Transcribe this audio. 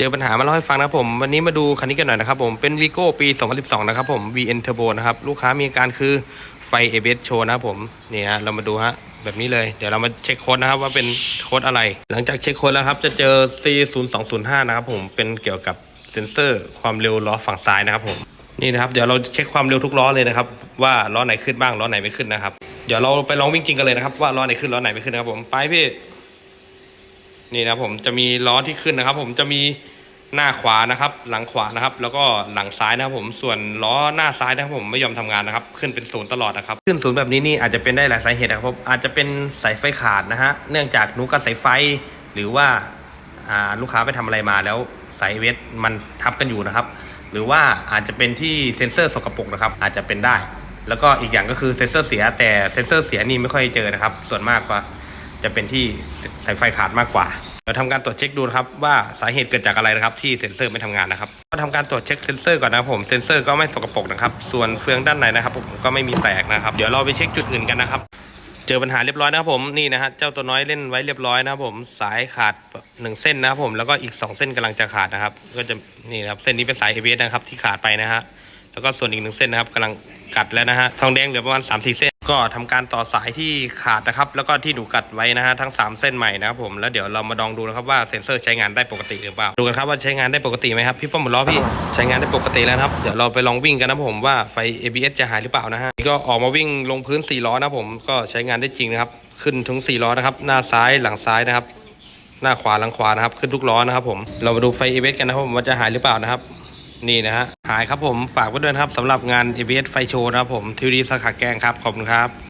เจอปัญหามาเล่าให้ฟังนะครับผม วันนี้มาดูคันนี้กันหน่อยนะครับผมเป็นวีโก้ปี 2012 นะครับผม VN Turbo นะครับ ลูกค้ามีอาการคือไฟ ABS โชว์นะครับผม นี่ฮะเรามาดูฮะแบบนี้เลย เดี๋ยวเรามาเช็คโค้ดนะครับว่าเป็นโค้ดอะไร หลังจากเช็คโค้ดแล้วครับจะเจอ C0205 นะครับผมเป็นเกี่ยวกับเซ็นเซอร์ความเร็วล้อฝั่งซ้ายนะครับผมนี่นะครับเดี๋ยวเราเช็คความเร็วทุกล้อเลยนะครับว่าล้อไหนขึ้นบ้างล้อไหนไม่ขึ้นนะครับเดี๋ยวเราไปลองวิ่งจริงกันเลยนะครับว่าล้อไหนขึ้นล้อไหนไม่ขึ้นนะครับผมไปพี่ นี่นะผมจะมีล้อที่ขึ้นนะครับ ผมจะมีหน้าขวานะครับ หลังขวานะครับ แล้วก็หลังซ้ายนะครับ ผมส่วนล้อหน้าซ้ายนะครับผมไม่ยอมทำงานนะครับ ขึ้นเป็นศูนย์ตลอดนะครับ ขึ้นศูนย์แบบนี้นี่อาจจะเป็นได้หลายสาเหตุนะครับอาจจะเป็นสายไฟขาดนะฮะเนื่องจากหนูกับสายไฟ หรือว่าลูกค้าไปทำอะไรมาแล้วสายเวทมันทับกันอยู่นะครับ หรือว่าอาจจะเป็นที่เซ็นเซอร์สกปรกนะครับ อาจจะเป็นได้ แล้วก็อีกอย่างก็คือเซ็นเซอร์เสียแต่เซ็นเซอร์เสียนี่ไม่ค่อยเจอนะครับ ส่วนมากว่า จะเป็นที่สายไฟขาดมากกว่าเราทำการตรวจเช็คดูนะครับว่าสาเหตุเกิดจากอะไรนะครับ ที่เซ็นเซอร์ไม่ทำงานนะครับก็ทำการตรวจเช็คเซ็นเซอร์ก่อนนะครับผมเซ็นเซอร์ก็ไม่สกปรกนะครับ ส่วนเฟืองด้านในนะครับ ผมก็ไม่มีแตกนะครับ เดี๋ยวเราไปเช็คจุดอื่นกันนะครับ เจอปัญหาเรียบร้อยนะครับผมนี่นะฮะเจ้าตัวน้อยเล่นไว้เรียบร้อยนะครับผมสายขาดหนึ่งเส้นนะครับผมแล้วก็อีกสองเส้นกำลังจะขาดนะครับ ก็จะนี่นะครับเส้นนี้เป็นสาย ABS นะครับที่ขาดไปนะฮะแล้วก็ส่วนอีกหนึ่งเส้นนะครับกำลังกัดแล้วนะฮะทองแดงเหลือประมาณ3ามสี่เส้น ก็ทำการต่อสายที่ขาดนะครับ แล้วก็ที่หนูกัดไว้นะฮะทั้ง 3 เส้นใหม่นะครับผมแล้วเดี๋ยวเรามาลองดูนะครับว่าเซ็นเซอร์ใช้งานได้ปกติหรือเปล่าดูกันครับว่าใช้งานได้ปกติไหมครับพี่ป้อมหมดล้อพี่ใช้งานได้ปกติแล้วครับเดี๋ยวเราไปลองวิ่งกันนะผมว่าไฟ ABS จะหายหรือเปล่านะฮะก็ออกมาวิ่งลงพื้น4ล้อนะผมก็ใช้งานได้จริงนะครับขึ้นถึง4ล้อนะครับหน้าซ้ายหลังซ้ายนะครับ หน้าขวาหลังขวานะครับขึ้นทุกล้อนะครับผมเรามาดูไฟ ABS กันนะครับผมว่าจะหายหรือเปล่านะครับ นี่นะฮะหายครับผมฝากไว้ด้วยนะครับสำหรับงาน ABS ไฟโชว์นะครับผมทีวีสาขาแกงครับ ขอบคุณครับ